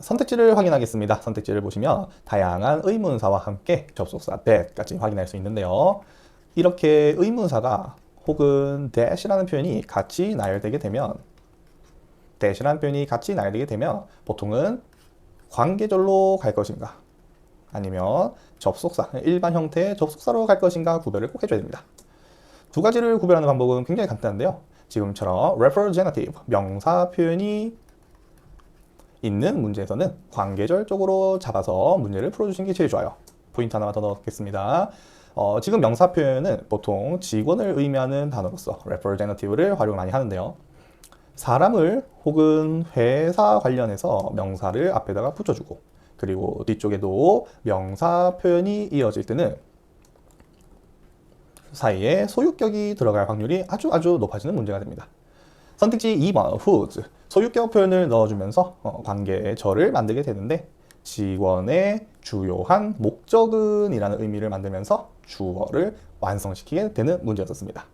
선택지를 확인하겠습니다. 선택지를 보시면 다양한 의문사와 함께 접속사 that까지 확인할 수 있는데요. 이렇게 의문사가 혹은 that이라는 표현이 같이 나열되게 되면 that이라는 표현이 같이 나열되게 되면 보통은 관계절로 갈 것인가 아니면 접속사, 일반 형태의 접속사로 갈 것인가 구별을 꼭 해줘야 됩니다. 두 가지를 구별하는 방법은 굉장히 간단한데요. 지금처럼 representative, 명사 표현이 있는 문제에서는 관계절 쪽으로 잡아서 문제를 풀어주시는 게 제일 좋아요. 포인트 하나만 더 넣겠습니다. 어, 지금 명사 표현은 보통 직원을 의미하는 단어로서 representative를 활용을 많이 하는데요. 사람을 혹은 회사 관련해서 명사를 앞에다가 붙여주고 그리고 뒤쪽에도 명사 표현이 이어질 때는 사이에 소유격이 들어갈 확률이 아주 아주 높아지는 문제가 됩니다. 선택지 2번 whose 소유격 표현을 넣어주면서 어, 관계절을 만들게 되는데 직원의 주요한 목적은 이라는 의미를 만들면서 주어를 완성시키게 되는 문제였었습니다.